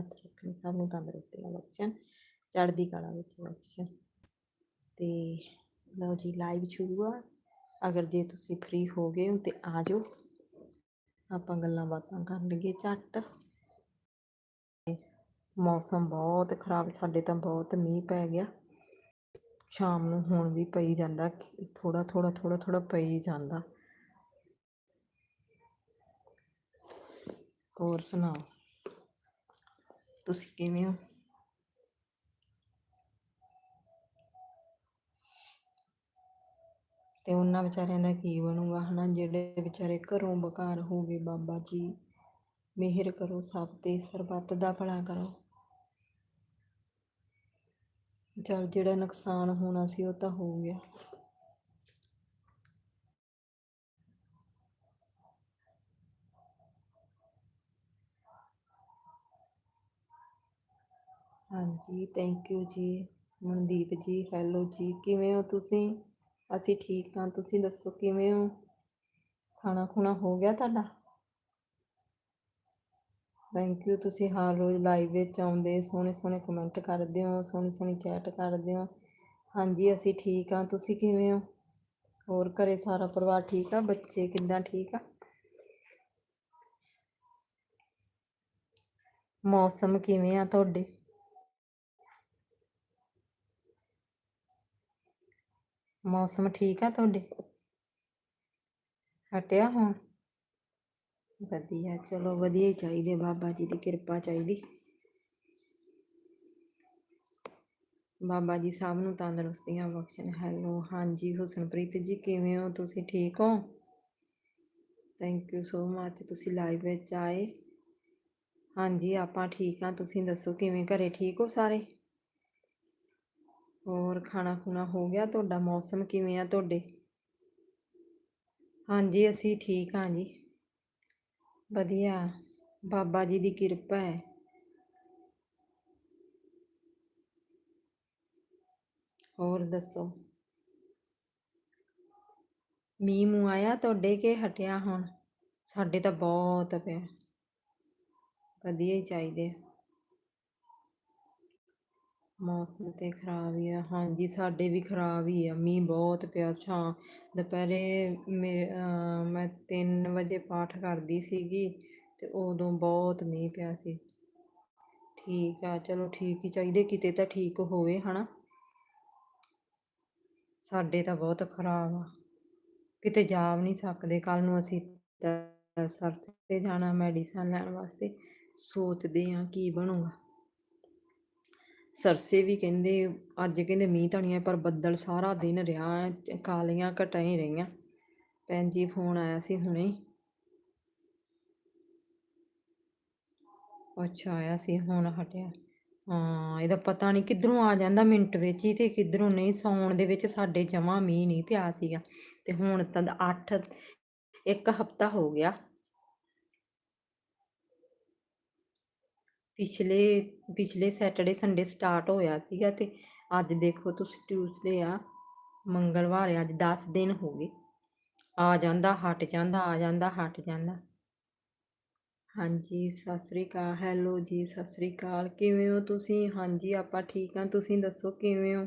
ਹੱਥ ਰੱਖਣ, ਸਭ ਨੂੰ ਤੰਦਰੁਸਤੀਆਂ ਬਖਸ਼ਣ, ਚੜ੍ਹਦੀ ਕਲਾ ਵਿੱਚ ਬਖਸ਼ਣ। ਤੇ ਲਓ ਜੀ ਲਾਈਵ ਸ਼ੁਰੂ ਆ। ਅਗਰ ਜੇ ਤੁਸੀਂ ਫ੍ਰੀ ਹੋ ਗਏ ਹੋ ਤੇ ਆ ਜਾਓ। ਆਪਾਂ ਗੱਲਾਂ ਬਾਤਾਂ ਕਰਨ ਲੱਗੇ ਝੱਟ। ਮੌਸਮ ਬਹੁਤ ਖਰਾਬ, ਸਾਡੇ ਤਾਂ ਬਹੁਤ ਮੀਂਹ ਪੈ ਗਿਆ। ਸ਼ਾਮ ਨੂੰ ਹੁਣ ਵੀ ਪਈ ਜਾਂਦਾ ਥੋੜਾ ਥੋੜਾ ਥੋੜਾ ਥੋੜਾ ਪਈ ਜਾਂਦਾ। ਹੋਰ ਸੁਣਾਓ? ਤੁਸੀਂ ਕਿਵੇਂ ਹੋ ਤੇ ਉਹਨਾਂ ਵਿਚਾਰਿਆਂ ਦਾ ਕੀ ਬਣੂਗਾ, ਹਨਾ? ਜਿਹੜੇ ਵਿਚਾਰੇ ਘਰੋਂ ਬਕਾਰ ਹੋ ਗਏ, ਬਾਬਾ ਜੀ, ਮਿਹਰ ਕਰੋ ਸਭ ਤੇ, ਸਰਬੱਤ ਦਾ ਭਲਾ ਕਰੋ। ਚਲ ਜਿਹੜਾ ਨੁਕਸਾਨ ਹੋਣਾ ਸੀ, ਉਹ ਤਾਂ ਹੋ ਗਿਆ। ਹਾਂਜੀ ਥੈਂਕ ਯੂ ਜੀ, ਮਨਦੀਪ ਜੀ ਹੈਲੋ ਜੀ, ਕਿਵੇਂ ਹੋ ਤੁਸੀਂ? ਅਸੀਂ ਠੀਕ ਹਾਂ, ਤੁਸੀਂ ਦੱਸੋ ਕਿਵੇਂ ਹੋ? ਖਾਣਾ ਖੁਣਾ ਹੋ ਗਿਆ ਤੁਹਾਡਾ? ਥੈਂਕ ਯੂ ਤੁਸੀਂ ਹਰ ਰੋਜ਼ ਲਾਈਵ ਵਿੱਚ ਆਉਂਦੇ ਸੋਹਣੇ ਸੋਹਣੇ ਕਮੈਂਟ ਕਰਦੇ ਹੋ ਸੋਹਣੀ ਸੋਹਣੀ ਚੈਟ ਕਰਦੇ ਹੋ। ਹਾਂਜੀ, ਅਸੀਂ ਠੀਕ ਹਾਂ, ਤੁਸੀਂ ਕਿਵੇਂ ਹੋ? ਹੋਰ ਘਰੇ ਸਾਰਾ ਪਰਿਵਾਰ ਠੀਕ ਆ? ਬੱਚੇ ਕਿੱਦਾਂ ਠੀਕ ਆ? ਮੌਸਮ ਕਿਵੇਂ ਆ ਤੁਹਾਡੇ? ਮੌਸਮ ਠੀਕ ਆ ਤੁਹਾਡੇ? ਹਟਿਆ ਹੁਣ? ਵਧੀਆ, ਚਲੋ ਵਧੀਆ ਹੀ ਚਾਹੀਦੇ ਬਾਬਾ ਜੀ ਦੀ ਕਿਰਪਾ ਚਾਹੀਦੀ। ਬਾਬਾ ਜੀ ਸਭ ਨੂੰ ਤੰਦਰੁਸਤੀਆਂ ਬਖਸ਼ਣ। ਹੈਲੋ, ਹਾਂਜੀ ਹੁਸਨਪ੍ਰੀਤ ਜੀ, ਕਿਵੇਂ ਹੋ? ਤੁਸੀਂ ਠੀਕ ਹੋ? ਥੈਂਕ ਯੂ ਸੋ ਮਚ ਤੁਸੀਂ ਲਾਈਵ ਵਿੱਚ ਆਏ। ਹਾਂਜੀ, ਆਪਾਂ ਠੀਕ ਆ। ਤੁਸੀਂ ਦੱਸੋ ਕਿਵੇਂ ਘਰੇ ਠੀਕ ਹੋ ਸਾਰੇ? ਹੋਰ ਖਾਣਾ ਖੁਣਾ ਹੋ ਗਿਆ ਤੁਹਾਡਾ ਮੌਸਮ ਕਿਵੇਂ ਆ ਤੁਹਾਡੇ ਹਾਂਜੀ ਅਸੀਂ ਠੀਕ ਹਾਂ ਜੀ ਵਧੀਆ ਬਾਬਾ ਜੀ ਦੀ ਕਿਰਪਾ ਹੈ ਹੋਰ ਦੱਸੋ ਮੀਂਹ ਮੂੰਹ ਆਇਆ ਤੁਹਾਡੇ ਕਿ ਹਟਿਆ ਹੁਣ ਸਾਡੇ ਤਾਂ ਬਹੁਤ ਪਿਆ ਵਧੀਆ ਹੀ ਚਾਹੀਦੇ ਆ। ਮੌਸਮ ਤੇ ਖਰਾਬ ਹੀ ਆ। ਹਾਂਜੀ, ਸਾਡੇ ਵੀ ਖਰਾਬ ਹੀ ਆ। ਮੀਂਹ ਬਹੁਤ ਪਿਆ। ਛਾਂ ਦੁਪਹਿਰੇ ਮੇ, ਅਹ ਮੈਂ 3 ਵਜੇ ਪਾਠ ਕਰਦੀ ਸੀਗੀ ਤੇ ਉਦੋਂ ਬਹੁਤ ਮੀਂਹ ਪਿਆ ਸੀ। ਠੀਕ ਆ, ਚਲੋ ਠੀਕ ਹੀ ਚਾਹੀਦੇ। ਕਿਤੇ ਤਾਂ ਠੀਕ ਹੋਵੇ, ਹਨਾ? ਸਾਡੇ ਤਾਂ ਬਹੁਤ ਖਰਾਬ ਆ। ਕਿਤੇ ਜਾ ਵੀ ਨਹੀਂ ਸਕਦੇ। ਕੱਲ ਨੂੰ ਅਸੀਂ ਤਾਂ ਸਰ ਤੇ ਜਾਣਾ ਮੈਡੀਸਨ ਲੈਣ ਵਾਸਤੇ। ਸੋਚਦੇ ਆ ਕੀ ਬਣੂਗਾ। ਸਰਸੇ ਵੀ ਕਹਿੰਦੇ ਅੱਜ ਕਹਿੰਦੇ ਮੀਂਹ ਤਾਂ ਨਹੀਂ ਆ ਪਰ ਬੱਦਲ ਸਾਰਾ ਦਿਨ ਰਿਹਾ ਹੈ, ਕਾਲੀਆਂ ਘਟਾਂ ਹੀ ਰਹੀਆਂ। ਭੈਣ ਜੀ ਫੋਨ ਆਇਆ ਸੀ ਹੁਣੇ। ਅੱਛਾ ਆਇਆ ਸੀ ਹੁਣ ਹਟਿਆ। ਹਾਂ ਇਹਦਾ ਪਤਾ ਨਹੀਂ ਕਿੱਧਰੋਂ ਆ ਜਾਂਦਾ ਮਿੰਟ ਵਿੱਚ ਹੀ ਤੇ ਕਿੱਧਰੋਂ ਨਹੀਂ ਸੌਣ ਦੇ ਵਿੱਚ ਸਾਡੇ ਜਮਾ ਮੀਂਹ ਨਹੀਂ ਪਿਆ ਸੀਗਾ। ਤੇ ਹੁਣ ਤਾਂ 8 ਇੱਕ ਹਫਤਾ ਹੋ ਗਿਆ। ਪਿਛਲੇ ਪਿਛਲੇ ਸੈਟਰਡੇ ਸੰਡੇ ਸਟਾਰਟ ਹੋਇਆ ਸੀਗਾ ਤੇ ਅੱਜ ਦੇਖੋ ਤੁਸੀਂ ਟਿਊਜ਼ਡੇ ਆ ਮੰਗਲਵਾਰ ਆ, ਅੱਜ 10 ਦਿਨ ਹੋ ਗਏ। ਆ ਜਾਂਦਾ ਹਟ ਜਾਂਦਾ ਆ ਜਾਂਦਾ ਹਟ ਜਾਂਦਾ। ਹਾਂਜੀ ਸਤਿ ਸ੍ਰੀ ਅਕਾਲ ਹੈਲੋ ਜੀ ਸਤਿ ਸ੍ਰੀ ਅਕਾਲ। ਕਿਵੇਂ ਹੋ ਤੁਸੀਂ? ਹਾਂਜੀ ਆਪਾਂ ਠੀਕ ਹਾਂ। ਤੁਸੀਂ ਦੱਸੋ ਕਿਵੇਂ ਹੋ?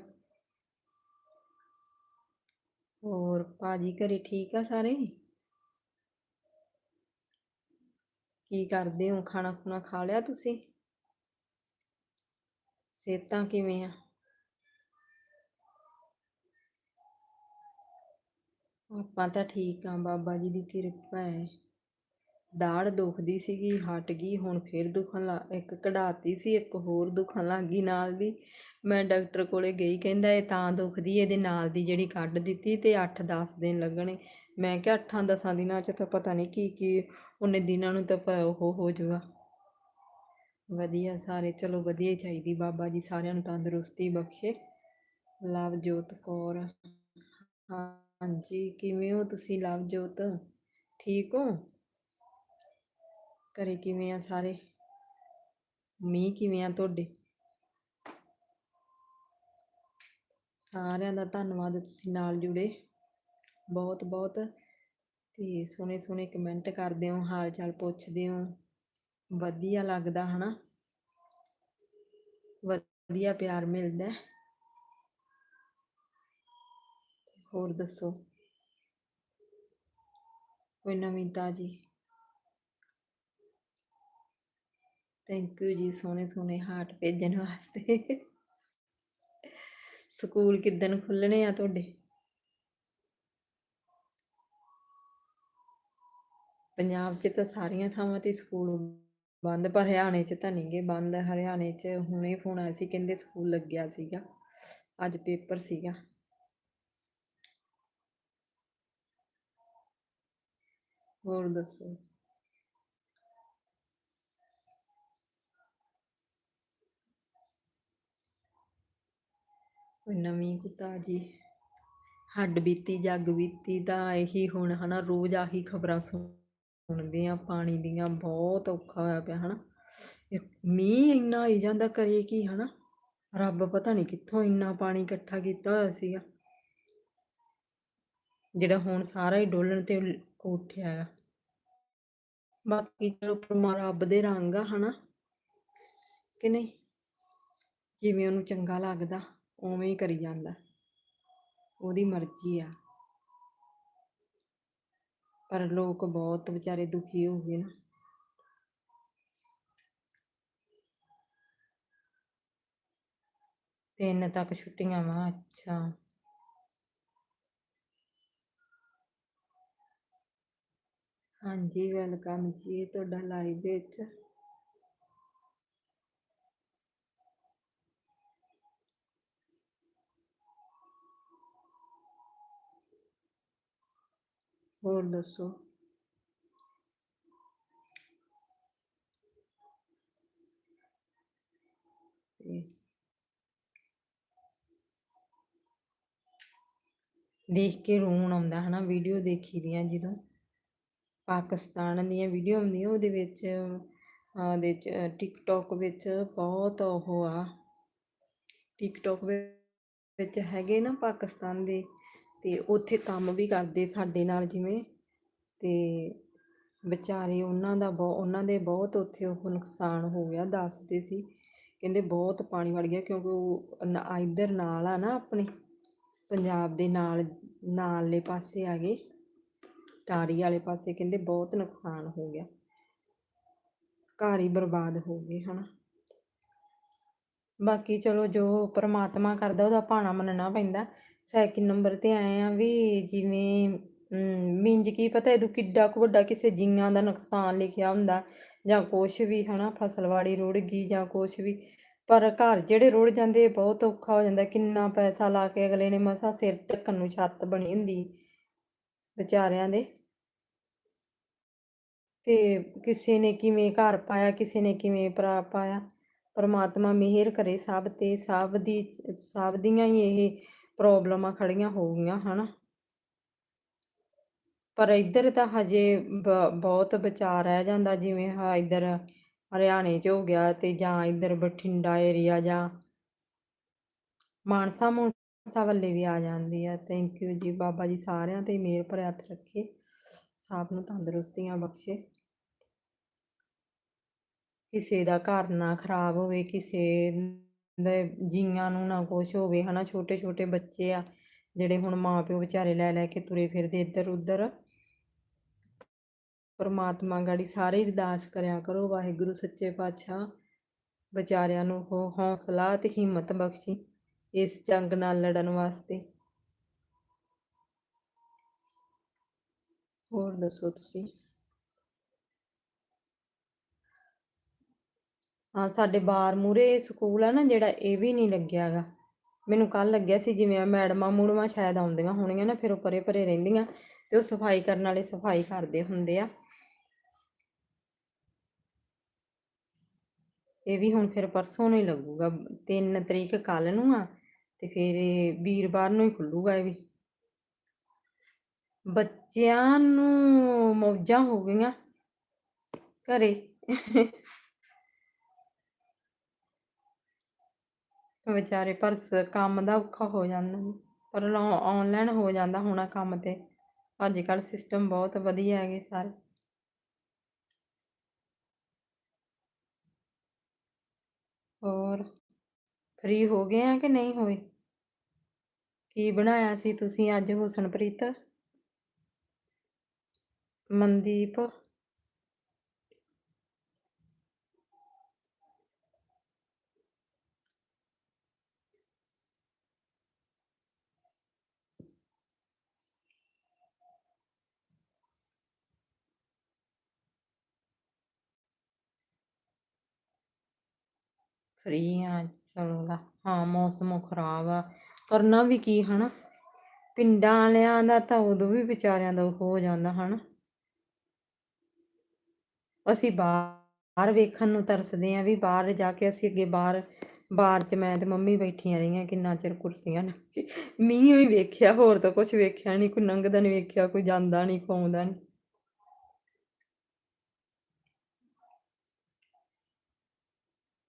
ਹੋਰ ਭਾਜੀ ਘਰੇ ਠੀਕ ਆ ਸਾਰੇ? ਕੀ ਕਰਦੇ ਹੋ? ਖਾਣਾ ਖੁਣਾ ਖਾ ਲਿਆ ਤੁਸੀਂ? ਸਿਹਤਾਂ ਕਿਵੇਂ ਆ? ਆਪਾਂ ਤਾਂ ਠੀਕ ਆ, ਬਾਬਾ ਜੀ ਦੀ ਕਿਰਪਾ ਹੈ ਦਾੜ ਦੁਖਦੀ ਸੀਗੀ, ਹਟ ਗਈ, ਹੁਣ ਫੇਰ ਦੁਖਣ ਲੱਗ ਇੱਕ ਕਢਾਤੀ ਸੀ, ਇੱਕ ਹੋਰ ਦੁਖਣ ਲੱਗ ਗਈ ਨਾਲ ਦੀ। ਮੈਂ ਡਾਕਟਰ ਕੋਲੇ ਗਈ, ਕਹਿੰਦਾ ਇਹ ਤਾਂ ਦੁਖਦੀ ਇਹਦੇ ਨਾਲ ਦੀ ਜਿਹੜੀ ਕੱਢ ਦਿੱਤੀ ਤੇ 8-10 ਦਿਨ ਲੱਗਣੇ। ਮੈਂ ਕਿਹਾ 8-10 ਦਿਨਾਂ ਚ ਤਾਂ ਪਤਾ ਨਹੀਂ ਕੀ ਕੀ, ਉਹਨੇ ਦਿਨਾਂ ਨੂੰ ਤਾਂ ਉਹ ਹੋ ਜਾਊਗਾ। ਵਧੀਆ, ਸਾਰੇ ਚਲੋ ਵਧੀਆ ਹੀ ਚਾਹੀਦੀ। ਬਾਬਾ ਜੀ ਸਾਰਿਆਂ ਨੂੰ ਤੰਦਰੁਸਤੀ ਬਖਸ਼ੇ। ਲਵਜੋਤ ਕੌਰ। ਹਾਂਜੀ, ਕਿਵੇਂ ਹੋ ਤੁਸੀਂ ਲਵਜੋਤ? ਠੀਕ ਹੋ? ਘਰੇ ਕਿਵੇਂ ਆ ਸਾਰੇ? ਮੀਂਹ ਕਿਵੇਂ ਆ ਤੁਹਾਡੇ? ਸਾਰਿਆਂ ਦਾ ਧੰਨਵਾਦ ਤੁਸੀਂ ਨਾਲ ਜੁੜੇ। ਬਹੁਤ ਬਹੁਤ ਤੇ ਸੋਹਣੇ ਸੋਹਣੇ ਕਮੈਂਟ ਕਰਦੇ ਹੋ ਹਾਲ ਚਾਲ ਪੁੱਛਦੇ ਹੋ। ਵਧੀਆ ਲੱਗਦਾ, ਹਨਾ? ਵਧੀਆ ਪਿਆਰ ਮਿਲਦਾ ਹੋਰ ਦੱਸੋ? ਕੋਈ ਨਵੀਂ ਤਾਜੀ? ਥੈਂਕ ਯੂ ਜੀ, ਸੋਹਣੇ ਸੋਹਣੇ ਹਾਰਟ ਭੇਜਣ ਵਾਸਤੇ। ਸਕੂਲ ਕਿਦਨ ਖੁੱਲਣੇ ਆ ਤੁਹਾਡੇ? ਪੰਜਾਬ 'ਚ ਤਾਂ ਸਾਰੀਆਂ ਥਾਵਾਂ ਤੇ ਸਕੂਲ ਬੰਦ, ਪਰ ਹਰਿਆਣੇ 'ਚ ਤਾਂ ਨਹੀਂ ਗੇ, ਬੰਦ ਹਰਿਆਣੇ 'ਚ ਹੁਣੇ ਫੋਨ ਆਇਆ ਸੀ, ਕਹਿੰਦੇ ਸਕੂਲ ਲੱਗਿਆ ਸੀਗਾ, ਅੱਜ ਪੇਪਰ ਸੀਗਾ। ਹੋਰ ਦੱਸੋ? ਕੋਈ ਨਵੀਂ ਕੋਈ ਜੀ ਹੱਡ ਬੀਤੀ, ਜੱਗ ਬੀਤੀ ਤਾਂ ਇਹੀ ਹੁਣ ਹਨਾ, ਰੋਜ਼ ਆਹੀ ਖਬਰਾਂ ਸੁਣ ਸੁਣਦੇ ਆ ਪਾਣੀ ਦੀਆਂ ਬਹੁਤ ਔਖਾ ਹੋਇਆ ਪਿਆ, ਹਨਾ। ਇਹ ਮੀਂਹ ਇੰਨਾ ਆਈ ਜਾਂਦਾ ਕਰੇ ਕੀ, ਹਨਾ। ਰੱਬ ਪਤਾ ਨਹੀਂ ਕਿੱਥੋਂ ਇੰਨਾ ਪਾਣੀ ਇਕੱਠਾ ਕੀਤਾ ਹੋਇਆ ਸੀਗਾ। ਜਿਹੜਾ ਹੁਣ ਸਾਰਾ ਹੀ ਡੋਲਣ ਤੇ ਉੱਠਿਆ ਹੈਗਾ ਬਾਕੀ ਚਲੋ ਪਰਮਾ ਰੱਬ ਦੇ ਰੰਗ ਆ, ਹਨਾ। ਕਿ ਨਹੀਂ? ਜਿਵੇਂ ਉਹਨੂੰ ਚੰਗਾ ਲੱਗਦਾ, ਉਵੇਂ ਹੀ ਕਰੀ ਜਾਂਦਾ। ਉਹਦੀ ਮਰਜ਼ੀ ਆ। ਪਰ ਲੋਕ ਬਹੁਤ ਵਿਚਾਰੇ ਦੁਖੀ ਹੋ ਗਏ ਨਾ। ਤਿੰਨ ਤੱਕ ਛੁੱਟੀਆਂ ਵਾ, ਅੱਛਾ। ਹਾਂਜੀ, ਵੈਲਕਮ ਜੀ ਤੁਹਾਡਾ ਲਾਈਵ ਵਿੱਚ। ਹੋਰ ਦੱਸੋ? ਦੇਖ ਕੇ ਰੋਣ ਆਉਂਦਾ ਹਨਾ ਵੀਡੀਓ ਦੇਖੀ ਦੀਆਂ ਜਦੋਂ। ਪਾਕਿਸਤਾਨ ਦੀਆਂ ਵੀਡੀਓ ਹੁੰਦੀਆਂ, ਉਹਦੇ ਵਿੱਚ, ਉਹਦੇ ਚ ਟਿਕਟੋਕ ਵਿੱਚ ਬਹੁਤ ਉਹ ਆ। ਟਿਕਟੋਕ ਵਿੱਚ ਹੈਗੇ ਨਾ ਪਾਕਿਸਤਾਨ ਦੇ ਤੇ ਉੱਥੇ ਕੰਮ ਵੀ ਕਰਦੇ ਸਾਡੇ ਨਾਲ ਜਿਵੇਂ ਤੇ ਵਿਚਾਰੇ ਉਹਨਾਂ ਦਾ ਬਹੁਤ ਉਹਨਾਂ ਦੇ ਬਹੁਤ ਉੱਥੇ ਉਹ ਨੁਕਸਾਨ ਹੋ ਗਿਆ, ਦੱਸਦੇ ਸੀ। ਕਹਿੰਦੇ ਬਹੁਤ ਪਾਣੀ ਵੜ ਗਿਆ ਕਿਉਂਕਿ ਉਹ ਨ- ਇੱਧਰ ਨਾਲ ਆ ਨਾ ਆਪਣੇ, ਪੰਜਾਬ ਦੇ ਨਾਲ, ਨਾਲੇ ਪਾਸੇ ਆ ਗਏ ਟਾਰੀ ਵਾਲੇ ਪਾਸੇ ਕਹਿੰਦੇ ਬਹੁਤ ਨੁਕਸਾਨ ਹੋ ਗਿਆ। ਘਰ ਹੀ ਬਰਬਾਦ ਹੋ ਗਏ ਹਨਾ। ਬਾਕੀ ਚਲੋ ਜੋ ਪਰਮਾਤਮਾ ਕਰਦਾ ਉਹਦਾ ਭਾਣਾ ਮੰਨਣਾ ਪੈਂਦਾ। ਸੈਕਿੰਡ ਨੰਬਰ ਤੇ ਆਏ ਆ ਵੀ ਜਿਵੇਂ ਮਿੰਜ ਕੀ ਪਤਾ ਇਹਦੂ ਕਿੱਡਾ ਕੁ ਵੱਡਾ ਕਿਸੇ ਜੀਆਂ ਦਾ ਨੁਕਸਾਨ ਲਿਖਿਆ ਹੁੰਦਾ, ਜਾਂ ਕੁਛ ਵੀ, ਹਨਾ ਫਸਲਵਾੜੀ ਰੁੜ ਗਈ ਜਾਂ ਕੁਛ ਵੀ। ਪਰ ਘਰ ਜਿਹੜੇ ਰੁੜ ਜਾਂਦੇ, ਬਹੁਤ ਔਖਾ ਹੋ ਜਾਂਦਾ, ਕਿੰਨਾ ਪੈਸਾ ਲਾ ਕੇ ਅਗਲੇ ਨੇ ਮਸਾ ਸਿਰ ਢੱਕਣ ਨੂੰ ਛੱਤ ਬਣੀ ਹੁੰਦੀ ਵਿਚਾਰਿਆਂ ਦੇ। ਤੇ ਕਿਸੇ ਨੇ ਕਿਵੇਂ ਘਰ ਪਾਇਆ, ਕਿਸੇ ਨੇ ਕਿਵੇਂ ਪਰਾ ਪਾਇਆ, ਪਰਮਾਤਮਾ ਮਿਹਰ ਕਰੇ ਸਭ ਤੇ, ਸਭ ਦੀ, ਸਭ ਦੀਆਂ ਹੀ ਇਹ ਪ੍ਰੋਬਲਮਾਂ ਖੜੀਆਂ ਹੋ ਗਈਆਂ, ਹਨਾ। ਪਰ ਇੱਧਰ ਤਾਂ ਹਜੇ ਬਹੁਤ ਬਚਾ ਰਹਿ ਜਾਂਦਾ, ਜਿਵੇਂ ਹਾਂ ਇੱਧਰ ਹਰਿਆਣੇ 'ਚ ਹੋ ਗਿਆ ਤੇ ਜਾਂ ਇੱਧਰ ਬਠਿੰਡਾ ਏਰੀਆ ਜਾਂ ਮਾਨਸਾ ਮੂਨਸਾ ਵੱਲੇ ਵੀ ਆ ਜਾਂਦੀ ਆ। ਥੈਂਕ ਯੂ ਜੀ, ਬਾਬਾ ਜੀ ਸਾਰਿਆਂ ਤੇ ਮਿਹਰ ਭਰਿਆ ਹੱਥ ਰੱਖੇ। ਸਭ ਨੂੰ ਤੰਦਰੁਸਤੀਆਂ ਬਖਸ਼ੇ। ਕਿਸੇ ਦਾ ਘਰ ਨਾ ਖਰਾਬ ਹੋਵੇ, ਕਿਸੇ ਦੇ ਜੀਆਂ ਨੂੰ ਨਾ ਕੁਛ ਹੋਵੇ, ਹਨਾ ਛੋਟੇ ਛੋਟੇ ਬੱਚੇ ਆ, ਜਿਹੜੇ ਹੁਣ ਮਾਪਿਓ ਵਿਚਾਰੇ ਲੈ ਲੈ ਕੇ ਤੁਰੇ ਫਿਰਦੇ ਇੱਧਰ ਉੱਧਰ ਪਰਮਾਤਮਾ ਗਾੜੀ ਸਾਰੇ ਅਰਦਾਸ ਕਰਿਆ ਕਰੋ, ਵਾਹਿਗੁਰੂ, ਸੱਚੇ ਪਾਤਸ਼ਾਹ। ਵਿਚਾਰਿਆਂ ਨੂੰ ਉਹ ਹੌਸਲਾ ਤੇ ਹਿੰਮਤ ਬਖਸ਼ੀ ਇਸ ਜੰਗ ਨਾਲ ਲੜਨ ਵਾਸਤੇ। ਹੋਰ ਦੱਸੋ ਤੁਸੀਂ? ਹਾਂ, ਸਾਡੇ ਬਾਰ ਮੂਰੇ ਸਕੂਲ ਆ ਨਾ, ਜਿਹੜਾ ਇਹ ਵੀ ਨਹੀਂ ਲੱਗਿਆਗਾ ਮੈਨੂੰ ਕੱਲ ਲੱਗਿਆ ਸੀ, ਜਿਵੇਂ ਆ ਮੈਡਮਾਂ ਮੂੜਮਾਂ ਸ਼ਾਇਦ ਆਉਂਦੀਆਂ ਹੋਣੀਆਂ ਨਾ, ਫਿਰ ਉਹ ਪਰੇ ਪਰੇ ਰਹਿੰਦੀਆਂ ਤੇ ਉਹ ਸਫ਼ਾਈ ਕਰਨ ਵਾਲੇ ਸਫ਼ਾਈ ਕਰਦੇ ਹੁੰਦੇ ਆ। ਇਹ ਵੀ ਹੁਣ ਫਿਰ ਪਰਸੋਂ ਨੂੰ ਹੀ ਲੱਗੂਗਾ 3 ਤਰੀਕ ਕੱਲ ਨੂੰ ਆ, ਤੇ ਫਿਰ ਵੀਰਵਾਰ ਨੂੰ ਹੀ ਖੁੱਲੂਗਾ ਇਹ ਵੀ। ਬੱਚਿਆਂ ਨੂੰ ਮੌਜਾਂ ਹੋ ਗਈਆਂ ਘਰੇ। ਵਿਚਾਰੇ, ਪਰ ਸ- ਕੰਮ ਦਾ ਔਖਾ ਹੋ ਜਾਂਦਾ ਪਰ ਆਨਲਾਈਨ ਹੋ ਜਾਂਦਾ ਹੋਣਾ ਕੰਮ ਤੇ। ਅੱਜ ਕੱਲ ਸਿਸਟਮ ਬਹੁਤ ਵਧੀਆ ਹੈਗੇ ਸਾਰੇ। ਹੋਰ ਫ੍ਰੀ ਹੋ ਗਏ ਆ ਕਿ ਨਹੀਂ ਹੋਏ? ਕੀ ਬਣਾਇਆ ਸੀ ਤੁਸੀਂ ਅੱਜ ਹੁਸਨਪ੍ਰੀਤ? ਮਨਦੀਪ? ਫ੍ਰੀ ਆ, ਚਲੋ ਲਾ, ਹਾਂ, ਮੌਸਮ ਖਰਾਬ ਆ। ਕਰਨਾ ਵੀ ਕੀ, ਹਨਾ? ਪਿੰਡਾਂ ਵਾਲਿਆਂ ਦਾ ਤਾਂ ਉਦੋਂ ਵੀ ਵਿਚਾਰਿਆਂ ਦਾ ਹੋ ਜਾਂਦਾ, ਹਨਾ? ਅਸੀਂ ਬਾਹਰ ਵੇਖਣ ਨੂੰ ਤਰਸਦੇ ਆ ਵੀ ਬਾਹਰ ਜਾ ਕੇ ਅਸੀਂ ਅੱਗੇ ਬਾਹਰ ਬਾਹਰ 'ਚ ਮੈਂ ਤੇ ਮੰਮੀ ਬੈਠੀਆਂ ਰਹੀਆਂ, ਕਿੰਨਾ ਚਿਰ ਕੁਰਸੀਆਂ ਨਾਲ ਮੀਂਹ ਹੀ ਵੇਖਿਆ, ਹੋਰ ਤਾਂ ਕੁਝ ਵੇਖਿਆ ਨਹੀਂ ਕੋਈ ਲੰਘਦਾ ਨਹੀਂ ਵੇਖਿਆ, ਕੋਈ ਜਾਂਦਾ ਨਹੀਂ ਕੋਈ ਆਉਂਦਾ ਨਹੀਂ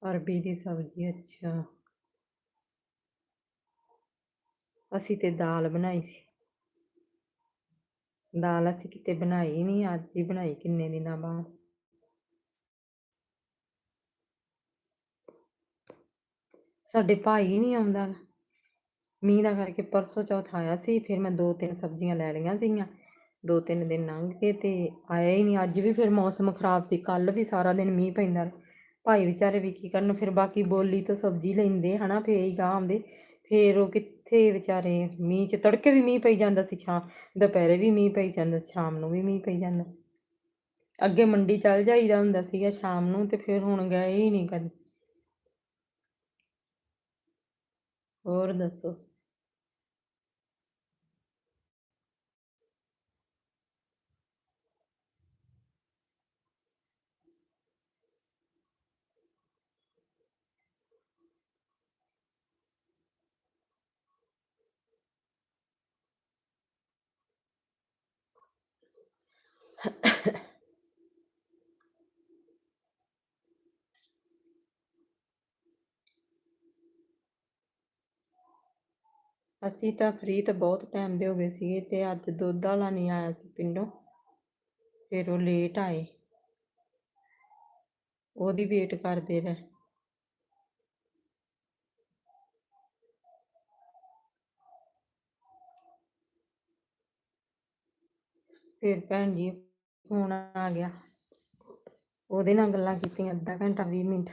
ਅਰਬੀ ਦੀ ਸਬਜ਼ੀ, ਅੱਛਾ। ਅਸੀਂ ਤੇ ਦਾਲ ਬਣਾਈ ਸੀ। ਦਾਲ ਅਸੀਂ ਕਿਤੇ ਬਣਾਈ ਨਹੀਂ ਅੱਜ ਹੀ ਬਣਾਈ ਕਿੰਨੇ ਦਿਨਾਂ ਬਾਅਦ। ਸਾਡੇ ਭਾਈ ਨਹੀਂ ਆਉਂਦਾ। ਮੀਂਹ ਦਾ ਕਰਕੇ ਪਰਸੋਂ ਚੌਥ ਆਇਆ ਸੀ, ਫਿਰ ਮੈਂ ਦੋ ਤਿੰਨ ਸਬਜ਼ੀਆਂ ਲੈ ਲਈਆਂ ਸੀਗੀਆਂ। ਦੋ ਤਿੰਨ ਦਿਨ ਲੰਘ ਗਏ ਤੇ ਆਇਆ ਹੀ ਨਹੀਂ ਅੱਜ ਵੀ ਫਿਰ ਮੌਸਮ ਖਰਾਬ ਸੀ ਕੱਲ ਵੀ ਸਾਰਾ ਦਿਨ ਮੀਂਹ ਪੈਂਦਾ। ਰਿਹਾ। ਭਾਈ ਵਿਚਾਰੇ ਵੀ ਕੀ ਕਰਨ, ਫਿਰ ਬਾਕੀ ਬੋਲੀ ਤੋਂ ਸਬਜ਼ੀ ਲੈਂਦੇ ਹਨਾ, ਫੇਰ ਹੀ ਗਾਹ ਆਉਂਦੇ। ਫੇਰ ਉਹ ਕਿੱਥੇ ਵਿਚਾਰੇ, ਮੀਂਹ 'ਚ ਤੜਕੇ ਵੀ ਮੀਂਹ ਪਈ ਜਾਂਦਾ ਸੀ ਸ਼ਾਮ ਦੁਪਹਿਰੇ ਵੀ ਮੀਂਹ ਪਈ ਜਾਂਦਾ, ਸ਼ਾਮ ਨੂੰ ਵੀ ਮੀਂਹ ਪਈ ਜਾਂਦਾ। ਅੱਗੇ ਮੰਡੀ ਚੱਲ ਜਾਈਦਾ ਹੁੰਦਾ ਸੀਗਾ ਸ਼ਾਮ ਨੂੰ ਤੇ ਫਿਰ ਹੁਣ ਗਏ ਹੀ ਨਹੀਂ ਕਦੇ। ਹੋਰ ਦੱਸੋ? ਅਸੀਂ ਤਾਂ ਫ੍ਰੀ ਤਾਂ ਬਹੁਤ ਟਾਈਮ ਦੇ ਹੋ ਗਏ ਸੀਗੇ ਤੇ ਅੱਜ ਦੁੱਧ ਵਾਲਾ ਨਹੀਂ ਆਇਆ ਸੀ ਪਿੰਡੋਂ, ਫਿਰ ਉਹ ਲੇਟ ਆਏ। ਉਹਦੀ ਵੇਟ ਕਰਦੇ ਰਹੇ। ਫਿਰ ਭੈਣ ਜੀ ਫੋਨ ਆ ਗਿਆ। ਉਹਦੇ ਨਾਲ ਗੱਲਾਂ ਕੀਤੀਆਂ ਅੱਧਾ ਘੰਟਾ 20 ਮਿੰਟ।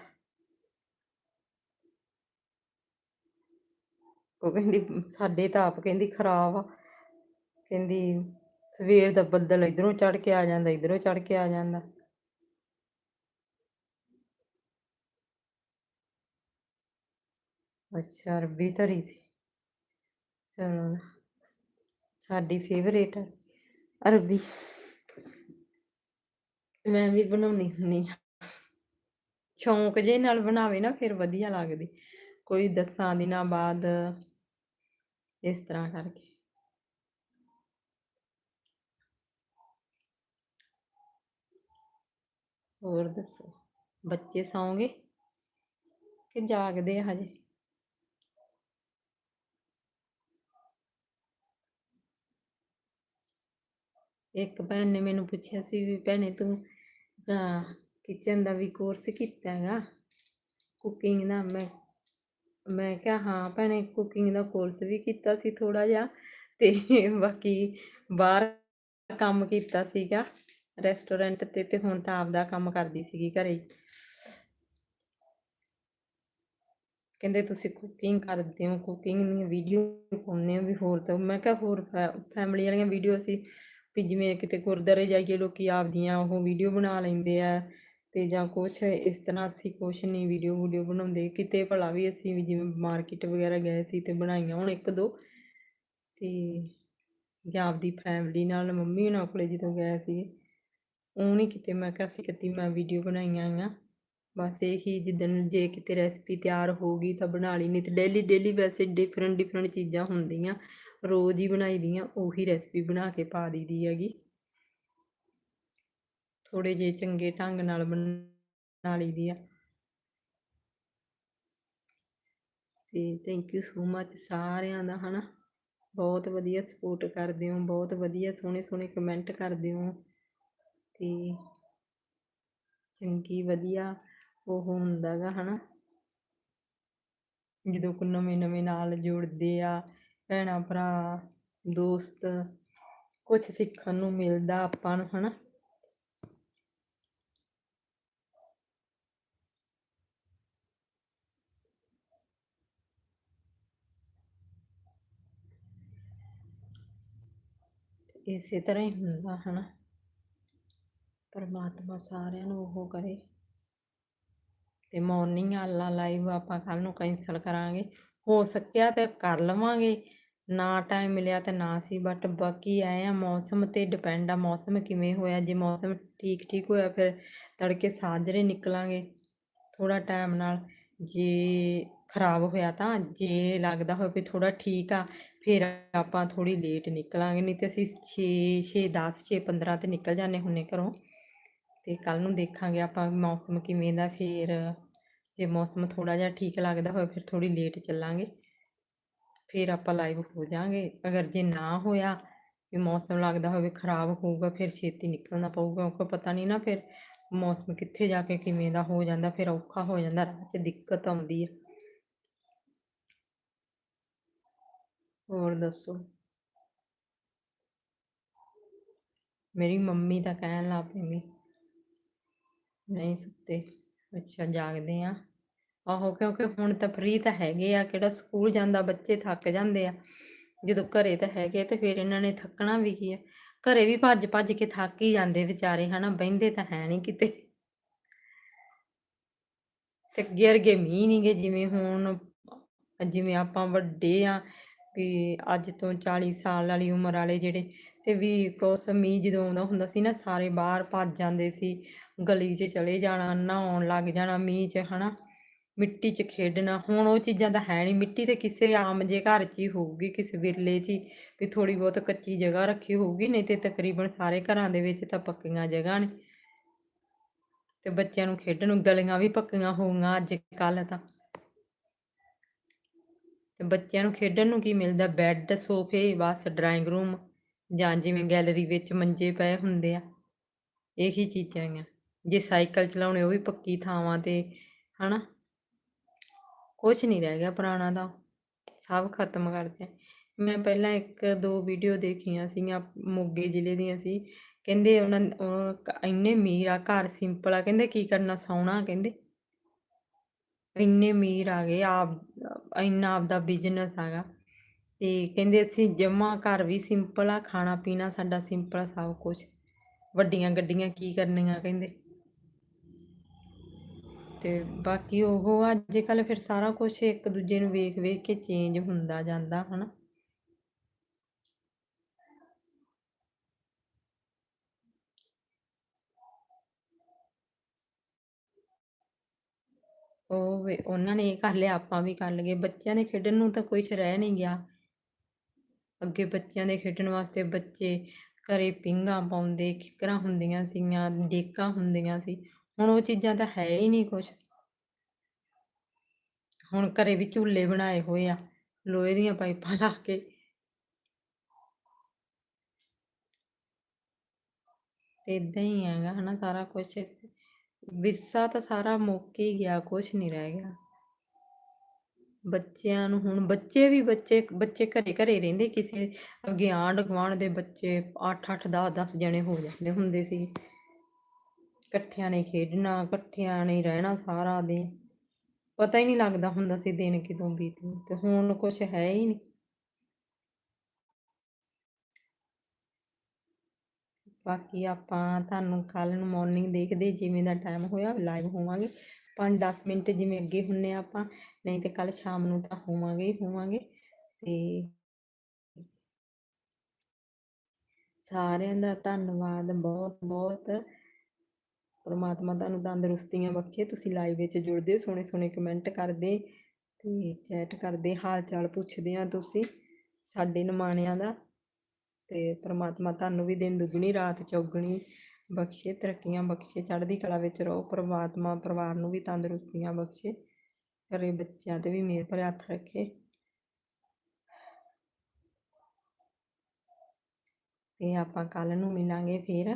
ਉਹ ਕਹਿੰਦੀ, ਸਾਡੇ ਤਾਂ ਆਪ ਕਹਿੰਦੀ ਖਰਾਬ ਆ। ਕਹਿੰਦੀ, ਸਵੇਰ ਦਾ ਬੱਦਲ ਇਧਰੋਂ ਚੜ ਕੇ ਆ ਜਾਂਦਾ, ਇਧਰੋਂ ਚੜ ਕੇ ਆ ਜਾਂਦਾ। ਅੱਛਾ ਅਰਬੀ ਧਰੀ ਸੀ। ਚਲੋ, ਸਾਡੀ ਫੇਵਰੇਟ ਅਰਬੀ ਮੈਂ ਵੀ ਬਣਾਉਣੀ ਹੁੰਨੀ ਆ। ਸ਼ੌਂਕ ਜੇ ਨਾਲ ਬਣਾਵੇ ਨਾ, ਫਿਰ ਵਧੀਆ ਲੱਗਦੀ। ਕੋਈ ਦਸਾਂ ਦਿਨਾਂ ਬਾਅਦ। ਇਸ ਤਰ੍ਹਾਂ ਕਰਕੇ ਹੋਰ ਦੱਸੋ? ਬੱਚੇ ਸੌਂਗੇ ਕਿ ਜਾਗਦੇ ਆ ਹਜੇ? ਇੱਕ ਭੈਣ ਨੇ ਮੈਨੂੰ ਪੁੱਛਿਆ ਸੀ ਵੀ ਭੈਣੇ ਤੂੰ ਕਿਚਨ ਦਾ ਵੀ ਕੋਰਸ ਕੀਤਾ ਹੈਗਾ? ਕੁਕਿੰਗ ਦਾ ਮੈਂ ਕਿਹਾ, ਹਾਂ ਭੈਣੇ ਕੁਕਿੰਗ ਦਾ ਕੋਰਸ ਵੀ ਕੀਤਾ ਸੀ ਥੋੜਾ ਜਿਹਾ ਤੇ ਬਾਕੀ ਬਾਹਰ ਕੰਮ ਕੀਤਾ ਸੀਗਾ ਰੈਸਟੋਰੈਂਟ ਤੇ ਤੇ ਹੁਣ ਤਾਂ ਆਪਦਾ ਕੰਮ ਕਰਦੀ ਸੀਗੀ ਘਰੇ ਹੀ। ਕਹਿੰਦੇ, ਤੁਸੀਂ ਕੁਕਿੰਗ ਕਰਦੇ ਹੋ ਕੁਕਿੰਗ ਦੀਆਂ ਵੀਡੀਓ ਪਾਉਂਦੇ ਹੋ ਵੀ ਹੋਰ ਤਾਂ। ਮੈਂ ਕਿਹਾ, ਹੋਰ ਫੈਮਿਲੀ ਵਾਲੀਆਂ ਵੀਡੀਓ ਸੀ ਵੀ ਜਿਵੇਂ ਕਿਤੇ ਗੁਰਦੁਆਰੇ ਜਾਈਏ, ਲੋਕੀ ਆਪਦੀਆਂ ਉਹ ਵੀਡੀਓ ਬਣਾ ਲੈਂਦੇ ਆ ਤੇ ਜਾਂ ਕੁਛ ਇਸ ਤਰ੍ਹਾਂ ਅਸੀਂ ਕੁਛ ਨਹੀਂ ਵੀਡੀਓ ਵੀਡੀਓ ਬਣਾਉਂਦੇ, ਕਿਤੇ ਭਲਾ ਵੀ ਅਸੀਂ ਵੀ ਜਿਵੇਂ ਮਾਰਕੀਟ ਵਗੈਰਾ ਗਏ ਸੀ ਤੇ ਬਣਾਈਆਂ ਹੁਣ ਇੱਕ ਦੋ। ਤੇ ਜਾਂ ਆਪਦੀ ਫੈਮਿਲੀ ਨਾਲ, ਮੰਮੀ ਉਹਨਾਂ ਕੋਲੇ ਜਦੋਂ ਗਏ ਸੀ ਉਹ ਨਹੀਂ ਕਿਤੇ, ਮੈਂ ਕਿਹਾ ਸੀ ਕਿਤੇ ਮੈਂ ਵੀਡੀਓ ਬਣਾਈਆਂ ਆ ਬਸ ਇਹੀ ਜਿੱਦਣ ਜੇ ਕਿਤੇ ਰੈਸਪੀ ਤਿਆਰ ਹੋ ਗਈ ਤਾਂ ਬਣਾ ਲਈ, ਨਹੀਂ ਤੇ ਡੇਲੀ ਡੇਲੀ ਵੈਸੇ ਡਿਫਰੈਂਟ ਡਿਫਰੈਂਟ ਚੀਜ਼ਾਂ ਹੁੰਦੀਆਂ। ਰੋਜ਼ ਹੀ ਬਣਾਈ ਦੀਆਂ, ਉਹੀ ਰੈਸਪੀ ਬਣਾ ਕੇ ਪਾ ਦਈਦੀ ਹੈਗੀ। ਥੋੜੇ ਜਿਹੇ ਚੰਗੇ ਢੰਗ ਨਾਲ ਬਣਾ ਲਈਦੀ ਆ। ਤੇ ਥੈਂਕ ਯੂ ਸੋ ਮੱਚ ਸਾਰਿਆਂ ਦਾ, ਹਨਾ? ਬਹੁਤ ਵਧੀਆ ਸਪੋਰਟ ਕਰਦੇ ਹੋ, ਬਹੁਤ ਵਧੀਆ ਸੋਹਣੇ ਸੋਹਣੇ ਕਮੈਂਟ ਕਰਦੇ ਹੋ। ਤੇ ਚੰਗੀ ਵਧੀਆ ਉਹ ਹੁੰਦਾ ਗਾ, ਹਨਾ? ਜਦੋਂ ਕੋ ਨਵੇਂ ਨਵੇਂ ਨਾਲ ਜੁੜਦੇ ਆ, ਭੈਣਾਂ ਭਰਾ, ਦੋਸਤ ਕੁਝ ਸਿੱਖਣ ਨੂੰ ਮਿਲਦਾ ਆਪਾਂ ਨੂੰ, ਹਨਾ? ਇਸੇ ਤਰ੍ਹਾਂ ਹੀ ਹੁੰਦਾ, ਹਨਾ? ਪਰਮਾਤਮਾ ਸਾਰਿਆਂ ਨੂੰ ਉਹ ਕਰੇ। ਤੇ ਮਾਰਨਿੰਗ ਆਲਾ ਲਾਈਵ ਆਪਾਂ ਕੱਲ ਨੂੰ ਕੈਂਸਲ ਕਰਾਂਗੇ। ਹੋ ਸਕਿਆ ਤੇ ਕਰ ਲਵਾਂਗੇ। ਨਾ ਟਾਈਮ ਮਿਲਿਆ ਤੇ ਨਾ ਸੀ ਬਟ ਬਾਕੀ ਆਏ ਆ, ਮੌਸਮ ਤੇ ਡਿਪੈਂਡ ਆ, ਮੌਸਮ ਕਿਵੇਂ ਹੋਇਆ। ਜੇ ਮੌਸਮ ਠੀਕ ਠੀਕ ਹੋਇਆ, ਫਿਰ ਤੜਕੇ ਸਾਜਰੇ ਨਿਕਲਾਂਗੇ ਥੋੜਾ ਟਾਈਮ ਨਾਲ। ਜੇ ਖਰਾਬ ਹੋਇਆ ਤਾਂ ਜੇ ਲੱਗਦਾ ਹੋਵੇ ਵੀ ਥੋੜਾ ਠੀਕ ਆ, ਫਿਰ ਆਪਾਂ ਥੋੜੀ ਲੇਟ ਨਿਕਲਾਂਗੇ, ਨਹੀਂ ਤੇ ਅਸੀਂ 6 6 10 6 15 ਤੇ ਨਿਕਲ ਜਾਂਦੇ ਹੁੰਨੇ ਘਰੋਂ। ਤੇ ਕੱਲ ਨੂੰ ਦੇਖਾਂਗੇ ਆਪਾਂ ਮੌਸਮ ਕਿਵੇਂ ਦਾ, ਫਿਰ ਜੇ ਮੌਸਮ ਥੋੜਾ ਜਿਹਾ ਠੀਕ ਲੱਗਦਾ ਹੋਵੇ, ਫਿਰ ਥੋੜੀ ਲੇਟ ਚੱਲਾਂਗੇ। ਫਿਰ ਆਪਾਂ ਲਾਈਵ ਹੋ ਜਾਾਂਗੇ। ਅਗਰ ਜੇ ਨਾ ਹੋਇਆ, ਵੀ ਮੌਸਮ ਲੱਗਦਾ ਹੋਵੇ ਖਰਾਬ ਹੋਊਗਾ, ਫਿਰ ਛੇਤੀ ਨਿਕਲਣਾ ਪਊਗਾ ਉਹ ਪਤਾ ਨਹੀਂ ਨਾ ਫਿਰ ਮੌਸਮ ਕਿੱਥੇ ਜਾ ਕੇ ਕਿਵੇਂ ਦਾ ਹੋ ਜਾਂਦਾ, ਫਿਰ ਔਖਾ ਹੋ ਜਾਂਦਾ, ਰਾਹ 'ਚ ਦਿੱਕਤ ਆਉਂਦੀ ਹੈ ਹੋਰ ਦੱਸੋ? ਮੇਰੀ ਮੰਮੀ ਤਾਂ ਕਹਿਣ ਲੱਗ ਪਈ ਵੀ ਨਹੀਂ ਸੁੱਤੇ। ਅੱਛਾ, ਜਾਗਦੇ ਆ। ਆਹੋ, ਕਿਉਂਕਿ ਹੁਣ ਤਾਂ ਫ੍ਰੀ ਤਾਂ ਹੈਗੇ ਆ, ਕਿਹੜਾ ਸਕੂਲ ਜਾਂਦਾ, ਬੱਚੇ ਥੱਕ ਜਾਂਦੇ ਆ। ਜਦੋਂ ਘਰੇ ਤਾਂ ਹੈਗੇ ਤੇ ਫਿਰ ਇਹਨਾਂ ਨੇ ਥੱਕਣਾ ਵੀ ਕੀ ਆ। ਘਰੇ ਵੀ ਭੱਜ ਭੱਜ ਕੇ ਥੱਕ ਹੀ ਜਾਂਦੇ ਵਿਚਾਰੇ, ਹਨਾ? ਬਹਿੰਦੇ ਤਾਂ ਹੈ ਨਹੀਂ ਕਿਤੇ। ਤੇ ਅੱਗੇ ਵਰਗੇ ਮੀਂਹ ਨਹੀਂਗੇ ਜਿਵੇਂ ਹੁਣ, ਜਿਵੇਂ ਆਪਾਂ ਵੱਡੇ ਆ ਵੀ ਅੱਜ ਤੋਂ 40 ਸਾਲ ਵਾਲੀ ਉਮਰ ਵਾਲੇ ਜਿਹੜੇ ਤੇ ਵੀ ਕੁਛ ਮੀਂਹ ਜਦੋਂ ਆਉਂਦਾ ਹੁੰਦਾ ਸੀ ਨਾ, ਸਾਰੇ ਬਾਹਰ ਭੱਜ ਜਾਂਦੇ ਸੀ, ਗਲੀ 'ਚ ਚਲੇ ਜਾਣਾ, ਨਹਾਉਣ ਲੱਗ ਜਾਣਾ ਮੀਂਹ 'ਚ, ਹਨਾ। ਮਿੱਟੀ 'ਚ ਖੇਡਣਾ, ਹੁਣ ਉਹ ਚੀਜ਼ਾਂ ਤਾਂ ਹੈ ਨਹੀਂ। ਮਿੱਟੀ ਤੇ ਕਿਸੇ ਆਮ ਜੇ ਘਰ 'ਚ ਹੀ ਹੋਊਗੀ, ਕਿਸੇ ਵਿਰਲੇ 'ਚ ਹੀ, ਵੀ ਥੋੜੀ ਬਹੁਤ ਕੱਚੀ ਜਗ੍ਹਾ ਰੱਖੀ ਹੋਊਗੀ, ਨਹੀਂ ਤੇ ਤਕਰੀਬਨ ਸਾਰੇ ਘਰਾਂ ਦੇ ਵਿੱਚ ਤਾਂ ਪੱਕੀਆਂ ਜਗ੍ਹਾ ਨੇ। ਤੇ ਬੱਚਿਆਂ ਨੂੰ ਖੇਡਣ ਨੂੰ ਗਲੀਆਂ ਵੀ ਪੱਕੀਆਂ ਹੋਊਗੀਆਂ ਅੱਜ ਕੱਲ ਤਾਂ। ਬੱਚਿਆਂ ਨੂੰ ਖੇਡਣ ਨੂੰ ਕੀ ਮਿਲਦਾ? ਬੈੱਡ, ਸੋਫੇ, ਬਸ, ਡਰਾਇੰਗ ਰੂਮ ਜਾਂ ਜਿਵੇਂ ਗੈਲਰੀ ਵਿੱਚ ਮੰਜੇ ਪਏ ਹੁੰਦੇ ਆ। ਇਹੀ ਚੀਜ਼ਾਂ ਆ ਜੇ ਸਾਈਕਲ ਚਲਾਉਣੇ, ਉਹ ਵੀ ਪੱਕੀ ਥਾਵਾਂ ਤੇ, ਹਨਾ? ਕੁਝ ਨਹੀਂ ਰਹਿ ਗਿਆ ਪੁਰਾਣਾ ਦਾ ਸਭ ਖਤਮ ਕਰਦੇ ਮੈਂ ਪਹਿਲਾਂ ਇੱਕ ਦੋ ਵੀਡੀਓ ਦੇਖੀਆਂ ਸੀਗੀਆਂ ਮੋਗੇ ਜ਼ਿਲ੍ਹੇ ਦੀਆਂ ਸੀ। ਕਹਿੰਦੇ ਉਹਨਾਂ ਇੰਨੇ ਅਮੀਰ ਆ, ਘਰ ਸਿੰਪਲ ਆ। ਕਹਿੰਦੇ ਕੀ ਕਰਨਾ ਸੌਣਾ ਕਹਿੰਦੇ। ਇੰਨੇ ਅਮੀਰ ਆ ਗਏ, ਆਪ, ਇੰਨਾ ਆਪਦਾ ਬਿਜ਼ਨਸ ਹੈਗਾ। ਤੇ ਕਹਿੰਦੇ ਅਸੀਂ ਜਮਾ ਘਰ ਵੀ ਸਿੰਪਲ ਆ, ਖਾਣਾ ਪੀਣਾ ਸਾਡਾ ਸਿੰਪਲ ਸਭ ਕੁਝ ਵੱਡੀਆਂ ਗੱਡੀਆਂ ਕੀ ਕਰਨੀਆਂ ਕਹਿੰਦੇ। ਤੇ ਬਾਕੀ ਉਹ ਅੱਜ ਕੱਲ ਫਿਰ ਸਾਰਾ ਕੁਝ ਇੱਕ ਦੂਜੇ ਨੂੰ ਵੇਖ ਵੇਖ ਕੇ ਚੇਂਜ ਹੁੰਦਾ ਜਾਂਦਾ, ਹਨਾ। ਉਹ ਵੇ- ਉਹਨਾਂ ਨੇ ਇਹ ਕਰ ਲਿਆ, ਆਪਾਂ ਵੀ ਕਰ ਲਈਏ। ਬੱਚਿਆਂ ਦੇ ਖੇਡਣ ਨੂੰ ਤਾਂ ਕੁਛ ਰਹਿ ਨਹੀਂ ਗਿਆ। ਅੱਗੇ ਬੱਚਿਆਂ ਦੇ ਖੇਡਣ ਵਾਸਤੇ ਬੱਚੇ ਘਰੇ ਪਿੰਘਾਂ ਪਾਉਂਦੇ, ਕਿਕਰਾਂ ਹੁੰਦੀਆਂ ਸੀਗੀਆਂ, ਡੇਕਾਂ ਹੁੰਦੀਆਂ ਸੀ। ਹੁਣ ਉਹ ਚੀਜ਼ਾਂ ਤਾਂ ਹੈ ਹੀ ਨਹੀਂ ਕੁਛ। ਹੁਣ ਘਰੇ ਵੀ ਝੂਲੇ ਬਣਾਏ ਹੋਏ ਆ, ਲੋਹੇ ਦੀਆਂ ਪਾਈਪਾਂ ਲਾ ਕੇ। ਤੇ ਇਦਾਂ ਹੀ ਹੈਗਾ ਹਨਾ ਸਾਰਾ ਕੁਝ ਵਿਰਸਾ ਤਾਂ ਸਾਰਾ ਮੁੱਕ ਹੀ ਗਿਆ, ਕੁਛ ਨਹੀਂ ਰਹਿ ਗਿਆ। ਬੱਚਿਆਂ ਨੂੰ ਹੁਣ, ਬੱਚੇ ਵੀ ਬੱਚੇ ਬੱਚੇ ਘਰੇ ਘਰੇ ਰਹਿੰਦੇ ਕਿਸੇ ਅੱਗੇ ਆਂਢ ਗੁਆਂਢ ਦੇ ਬੱਚੇ 8 8 10 10 ਜਣੇ ਹੋ ਜਾਂਦੇ ਹੁੰਦੇ ਸੀ। ਇਕੱਠਿਆਂ ਨੇ ਖੇਡਣਾ, ਇਕੱਠਿਆਂ ਨੇ ਰਹਿਣਾ ਸਾਰਾ ਦਿਨ। ਪਤਾ ਹੀ ਨਹੀਂ ਲੱਗਦਾ ਹੁੰਦਾ ਸੀ ਦਿਨ ਕਿਦੋਂ ਬੀਤ ਤੇ ਹੁਣ ਕੁਝ ਹੈ ਹੀ ਨਹੀਂ। ਬਾਕੀ ਆਪਾਂ ਤੁਹਾਨੂੰ ਕੱਲ ਨੂੰ ਮਾਰਨਿੰਗ ਦੇਖਦੇ ਜਿਵੇਂ ਦਾ ਟਾਈਮ ਹੋਇਆ ਲਾਈਵ ਹੋਵਾਂਗੇ। 5-10 ਮਿੰਟ ਜਿਵੇਂ ਅੱਗੇ ਹੁੰਨੇ ਆ ਆਪਾਂ, ਨਹੀਂ ਤੇ ਕੱਲ ਸ਼ਾਮ ਨੂੰ ਤਾਂ ਹੋਵਾਂਗੇ ਹੀ ਹੋਵਾਂਗੇ। ਤੇ ਸਾਰਿਆਂ ਦਾ ਧੰਨਵਾਦ, ਬਹੁਤ ਬਹੁਤ। ਪਰਮਾਤਮਾ ਤੁਹਾਨੂੰ ਤੰਦਰੁਸਤੀਆਂ ਬਖਸ਼ੇ, ਤੁਸੀਂ ਲਾਈਵ ਵਿੱਚ ਜੁੜਦੇ ਸੋਹਣੇ ਸੋਹਣੇ ਕਮੈਂਟ ਕਰਦੇ ਤੇ ਚੈਟ ਕਰਦੇ ਹਾਲ ਚਾਲ ਪੁੱਛਦੇ ਆ ਤੁਸੀਂ, ਸਾਡੇ ਨਿਮਾਣਿਆਂ ਦਾ। ਤੇ ਪ੍ਰਮਾਤਮਾ ਤੁਹਾਨੂੰ ਵੀ ਦਿਨ ਦੁੱਗਣੀ, ਰਾਤ ਚੌਗਣੀ ਬਖਸ਼ੇ, ਤਰੱਕੀਆਂ ਬਖਸ਼ੇ, ਚੜ੍ਹਦੀ ਕਲਾ ਵਿੱਚ ਰਹੋ, ਪ੍ਰਮਾਤਮਾ ਪਰਿਵਾਰ ਨੂੰ ਵੀ ਤੰਦਰੁਸਤੀਆਂ ਬਖਸ਼ੇ, ਘਰੇ ਬੱਚਿਆਂ ਤੇ ਵੀ ਮਿਹਰ ਭਰਿਆ ਹੱਥ ਰੱਖੇ। ਤੇ ਆਪਾਂ ਕੱਲ ਨੂੰ ਮਿਲਾਂਗੇ ਫਿਰ।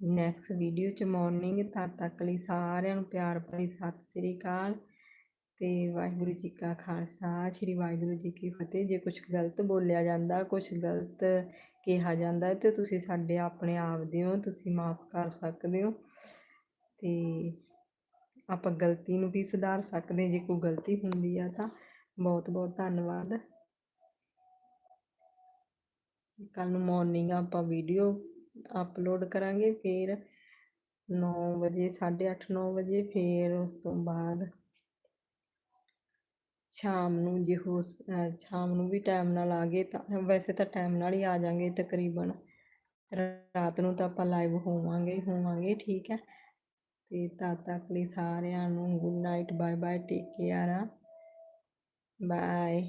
ਨੈਕਸਟ ਵੀਡੀਓ ਚ ਮਾਰਨਿੰਗ ਤਦ ਤੱਕ ਲਈ ਸਾਰਿਆਂ ਨੂੰ ਪਿਆਰ ਭਰੀ ਸਤਿ ਸ੍ਰੀ ਅਕਾਲ। ਤੇ ਵਾਹਿਗੁਰੂ ਜੀ ਕਾ ਖਾਲਸਾ, ਸ੍ਰੀ ਵਾਹਿਗੁਰੂ ਜੀ ਕੀ ਫਤਿਹ। ਜੇ ਕੁਝ ਗਲਤ ਬੋਲਿਆ ਜਾਂਦਾ ਕੁਝ ਗਲਤ ਕਿਹਾ ਜਾਂਦਾ ਹੈ, ਤੇ ਤੁਸੀਂ ਸਾਡੇ ਆਪਣੇ ਆਪ ਦੇ ਹੋ, ਤੁਸੀਂ ਮਾਫ ਕਰ ਸਕਦੇ ਹੋ। ਤੇ ਆਪਾਂ ਗਲਤੀ ਨੂੰ ਵੀ ਸੁਧਾਰ ਸਕਦੇ ਜੇ ਕੋਈ ਗਲਤੀ ਹੁੰਦੀ ਆ ਤਾਂ। ਬਹੁਤ ਬਹੁਤ ਧੰਨਵਾਦ। ਕੱਲ ਨੂੰ ਮਾਰਨਿੰਗ ਆਪਾਂ ਵੀਡੀਓ ਅਪਲੋਡ ਕਰਾਂਗੇ, ਫਿਰ 9 ਵਜੇ 8:30 9 ਵਜੇ, ਫਿਰ ਉਸ ਤੋਂ ਬਾਅਦ ਸ਼ਾਮ ਨੂੰ ਜੇ ਹੋ ਸ਼ਾਮ ਨੂੰ ਵੀ ਟਾਈਮ ਨਾਲ ਆ ਗਏ ਤਾਂ, ਵੈਸੇ ਤਾਂ ਟਾਈਮ ਨਾਲ ਹੀ ਆ ਜਾਾਂਗੇ ਤਕਰੀਬਨ। ਰਾਤ ਨੂੰ ਤਾਂ ਆਪਾਂ ਲਾਈਵ ਹੋਵਾਂਗੇ ਹੋਵਾਂਗੇ, ਠੀਕ ਹੈ। ਤੇ ਤਦ ਤੱਕ ਲਈ ਸਾਰਿਆਂ ਨੂੰ good night bye bye take care ਆ ਬਾਏ